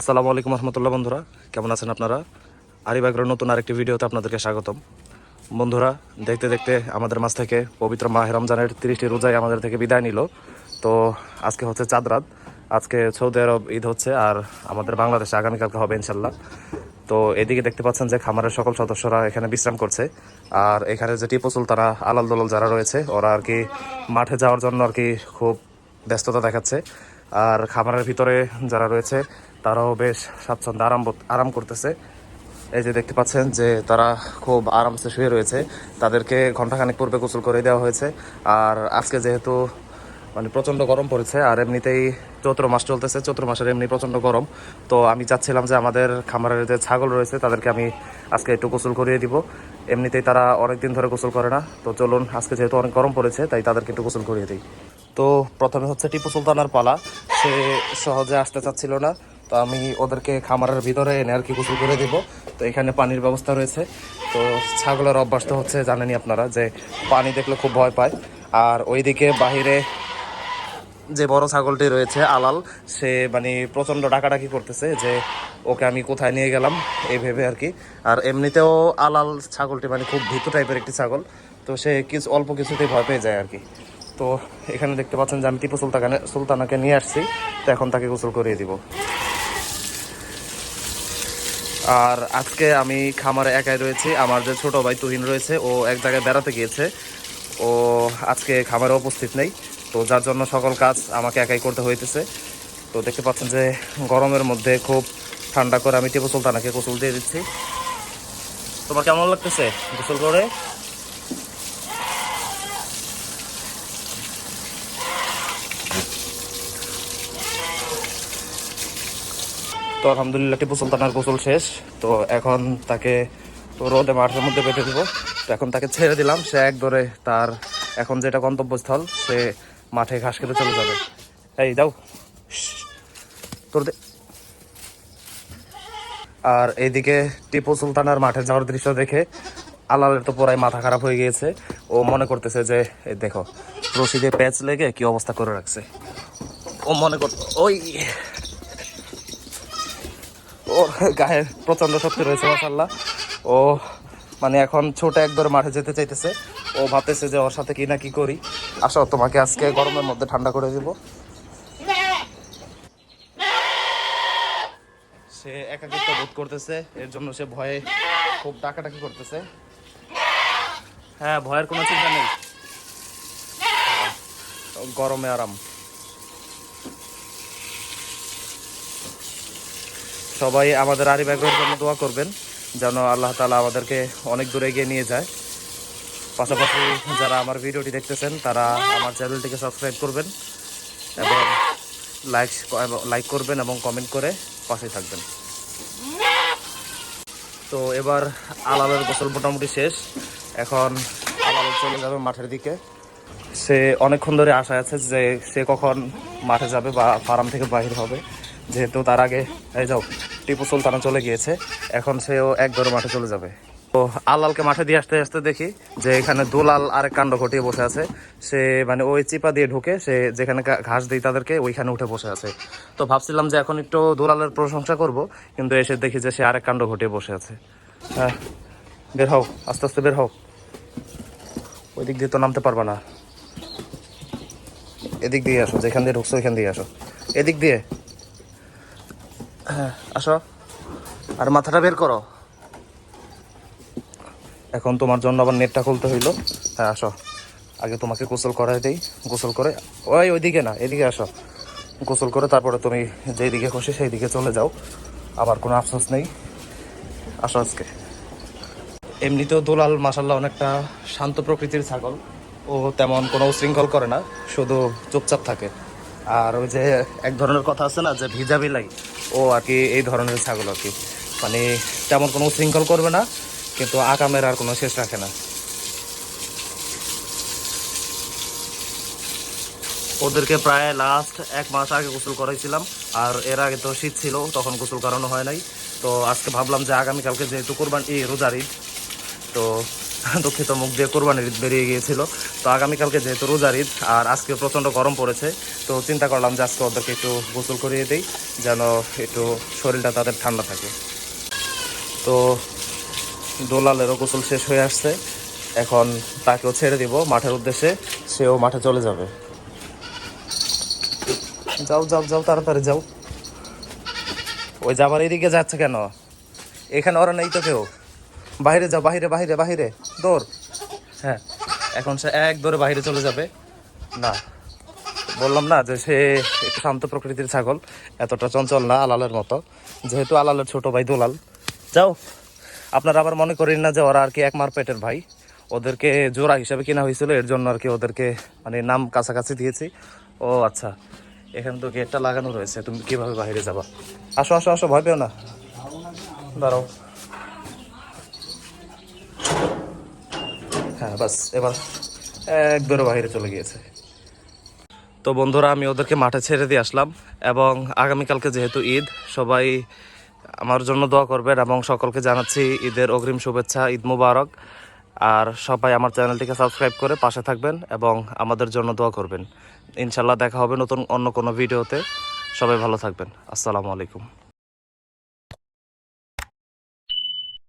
আসসালামু আলাইকুম রহমতুল্লাহ বন্ধুরা। কেমন আছেন আপনারা? আরিবাগের নতুন আরেকটি ভিডিওতে আপনাদেরকে স্বাগতম। বন্ধুরা, দেখতে দেখতে আমাদের মাছ থেকে পবিত্র মাহ রমজানের তিরিশটি রোজাই আমাদের থেকে বিদায় নিল। তো আজকে হচ্ছে চাঁদরাত আজকে সৌদি আরব ঈদ হচ্ছে আর আমাদের বাংলাদেশে আগামীকালকে হবে ইনশাল্লাহ তো এদিকে দেখতে পাচ্ছেন যে খামারের সকল সদস্যরা এখানে বিশ্রাম করছে। আর এখানে যে টিপু সুলতানা, আলাল দোলাল যারা রয়েছে, ওরা আর কি মাঠে যাওয়ার জন্য আর কি খুব ব্যস্ততা দেখাচ্ছে। আর খামারের ভিতরে যারা রয়েছে তারাও বেশ স্বাচ্ছন্দ্য আরাম আরাম করতেছে। এই যে দেখতে পাচ্ছেন যে তারা খুব আরামসে শুয়ে রয়েছে। তাদেরকে ঘন্টাখানেক পূর্বে গোসল করে দেওয়া হয়েছে। আর আজকে যেহেতু মানে প্রচণ্ড গরম পড়েছে, আর এমনিতেই চৈত্র মাস চলতেছে, চৈত্র মাসের এমনি প্রচণ্ড গরম। তো আমি চাচ্ছিলাম যে আমাদের খামারের যে ছাগল রয়েছে, তাদেরকে আমি আজকে একটু গোসল করিয়ে দিব। এমনিতেই তারা অনেক দিন ধরে গোসল করে না। তো চলুন, আজকে যেহেতু অনেক গরম পড়েছে, তাই তাদেরকে একটু গোসল করিয়ে দিই। তো প্রথমে হচ্ছে টিপু সুলতানার পালা। সে সহজে আসতে চাচ্ছিল না। তো আমি ওদেরকে খামারের ভিতরে এনে আর কি গোসল করে দিব। তো এখানে পানির ব্যবস্থা রয়েছে। তো ছাগলের অভ্যাস তো হচ্ছে জানেনই আপনারা যে পানি দেখলে খুব ভয় পায়। আর ওইদিকে বাহিরে যে বড় ছাগলটি রয়েছে, আলাল, সে মানে প্রচণ্ড ডাকাডাকি করতেছে যে ওকে আমি কোথায় নিয়ে গেলাম, এই ভেবে আর কি। আর এমনিতেও আলাল ছাগলটি মানে খুব ভীতু টাইপের একটি ছাগল। তো সে কিছু, অল্প কিছুতেই ভয় পেয়ে যায় আর কি। তো এখানে দেখতে পাচ্ছেন যে আমি টিপু সুলতানে সুলতানাকে নিয়ে আসছি। তো এখন তাকে গোসল করিয়ে দিব। আর আজকে আমি খামারে একাই রয়েছি। আমার যে ছোট ভাই তুহিন রয়েছে, ও এক জায়গায় বেড়াতে গিয়েছে। ও আজকে খামারে উপস্থিত নেই, তো যার জন্য সকল কাজ আমাকে একাই করতে হইতেছে। তো দেখতে পাচ্ছেন যে গরমের মধ্যে খুব ঠান্ডা করে আমি টিপু সুলতানাকে গোসল দিয়ে দিচ্ছি। তোমার কেমন লাগতেছে গোসল করে? তো আলহামদুলিল্লাহ টিপু সুলতানার গোসল শেষ। তো এখন তাকে তো রোদে মাঠের মধ্যে বেঁধে দিব। তো এখন তাকে ছেড়ে দিলাম। সে এক ধরে তার এখন যেটা গন্তব্যস্থল, সে মাঠে ঘাস খেতে চলে যাবে। এই যাও তোর আর এইদিকে টিপু সুলতানার মাঠে যাওয়ার দৃশ্য দেখে আলালের তো পুরাই মাথা খারাপ হয়ে গিয়েছে। ও মনে করতেছে যে দেখো, রশিদে প্যাচ লেগে কি অবস্থা করে রাখছে। ও মনে কর ওই ওর গায়ে প্রচণ্ড শক্তি রয়েছে মাসাল্লাহ ও মানে এখন ছোট একবার মাঠে যেতে চাইতেছে। ও ভাবতেছে যে ওর সাথে কি না কি করি। আসো, তোমাকে আজকে গরমের মধ্যে ঠান্ডা করে দিব। সে একাকিত্ব বোধ করতেছে, এর জন্য সে ভয়ে খুব ডাকাডাকি করতেছে। হ্যাঁ ভয়ের কোনো চিন্তা নেই। গরমে আরাম। সবাই আমাদের আরি ব্যাগের জন্য দোয়া করবেন, যেন আল্লাহ তালা আমাদেরকে অনেক দূরে এগিয়ে নিয়ে যায়। পাশাপাশি যারা আমার ভিডিওটি দেখতেছেন, তারা আমার চ্যানেলটিকে সাবস্ক্রাইব করবেন এবং লাইক লাইক করবেন এবং কমেন্ট করে পাশে থাকবেন। তো এবার আলালের গোসল মোটামুটি শেষ। এখন আলাল চলে যাবে মাঠের দিকে। সে অনেকক্ষণ ধরে আশা আছে যে সে কখন মাঠে যাবে বা ফার্ম থেকে বাহির হবে। যেহেতু তার আগে, এই যাও। টিপু সুলতানা চলে গিয়েছে। এখন সেও এক ধরে মাঠে চলে যাবে। তো আলালকে মাঠে দিয়ে আসতে আসতে দেখি যে এখানে দুলাল আরেক কাণ্ড ঘটিয়ে বসে আছে। সে মানে ওই চিপা দিয়ে ঢুকে সে যেখানে ঘাস দিই তাদেরকে ওইখানে উঠে বসে আছে। তো ভাবছিলাম যে এখন একটু দুলালের প্রশংসা করব, কিন্তু এসে দেখি যে সে আরেক কাণ্ড ঘটিয়ে বসে আছে। হ্যাঁ বের হও, আস্তে আস্তে বের হও। ওই দিক দিয়ে তো নামতে পারবা না। এদিক দিয়ে আসো, যেখান দিয়ে ঢুকছো ওইখান দিয়ে আসো। এদিক দিয়ে। হ্যাঁ আসো। আর মাথাটা বের করো। এখন তোমার জন্য আবার নেটটা খুলতে হইল। হ্যাঁ আসো। আগে তোমাকে গোসল করাই দেই। গোসল করে ওই, ওইদিকে না, এদিকে আসো। গোসল করে তারপরে তুমি যেই দিকে খুশি সেই দিকে চলে যাও। আবার কোনো আফসোস নেই। আসো আজকে। এমনিতেও দোলাল মাসাল্লাহ অনেকটা শান্ত প্রকৃতির ছাগল। ও তেমন কোনো উশৃঙ্খল করে না, শুধু চুপচাপ থাকে। আর ওই যে এক ধরনের কথা আছে না, যে ভিজা বিলাই ও আর কি, এই ধরনের ছাগল আর কি। মানে তেমন কোনো উশৃঙ্খল করবে না, কিন্তু আকামের আর কোনো শেষ রাখে না। ওদেরকে প্রায় লাস্ট এক মাস আগে গোসল করাইছিলাম, আর এর আগে তো শীত ছিল, তখন গোসল করানো হয় নাই। তো আজকে ভাবলাম যে আগামীকালকে যেহেতু কোরবান এই রোজার ঈদ, তো দুঃখিত, মুখ দিয়ে কোরবানির ঈদ বেরিয়ে গিয়েছিল। তো আগামীকালকে যেহেতু রোজার ঈদ, আর আজকে প্রচণ্ড গরম পড়েছে, তো চিন্তা করলাম যে আজকে ওদেরকে একটু গোসল করিয়ে দিই, যেন একটু শরীরটা তাদের ঠান্ডা থাকে। তো দোলালেরও গোসল শেষ হয়ে আসছে। এখন তাকেও ছেড়ে দিব মাঠের উদ্দেশ্যে, সেও মাঠে চলে যাবে। যাও যাও যাও, তাড়াতাড়ি যাও। ওই যাবার এদিকে যাচ্ছে কেন? এখানে ওরা নেই তো কেউ? বাইরে যাও বাইরে বাইরে বাইরে। দৌড়। হ্যাঁ এখন সে এক দৌড়ে বাইরে চলে যাবে। না, বললাম না যে সে শান্ত প্রকৃতির ছাগল, এতটা চঞ্চল না আলালের মতো। যেহেতু আলালের ছোট ভাই দোলাল। যাও, আপনারা আবার মনে করেন না যে ওরা আর কি এক মার পেটের ভাই। ওদেরকে জোড়া হিসাবে কিনা হয়েছিল, এর জন্য আর কি ওদেরকে মানে নাম কাছাকাছি দিয়েছি। ও আচ্ছা এখানে তো গেটটা লাগানো রয়েছে, তুমি কীভাবে বাইরে যাবা? আসো আসো আসো, ভয় পেও না। দাঁড়াও। হ্যাঁ বাস, এবার, এক দৌড়ে বাইরে চলে গিয়েছে। তো বন্ধুরা, আমি ওদেরকে মাঠে ছেড়ে দিয়ে আসলাম এবং আগামীকালকে যেহেতু ঈদ, সবাই আমার জন্য দোয়া করবেন এবং সকলকে জানাচ্ছি ঈদের অগ্রিম শুভেচ্ছা, ঈদ মুবারক। আর সবাই আমার চ্যানেলটিকে সাবস্ক্রাইব করে পাশে থাকবেন এবং আমাদের জন্য দোয়া করবেন। ইনশাল্লাহ দেখা হবে নতুন অন্য কোনো ভিডিওতে। সবাই ভালো থাকবেন। আসসালামু আলাইকুম।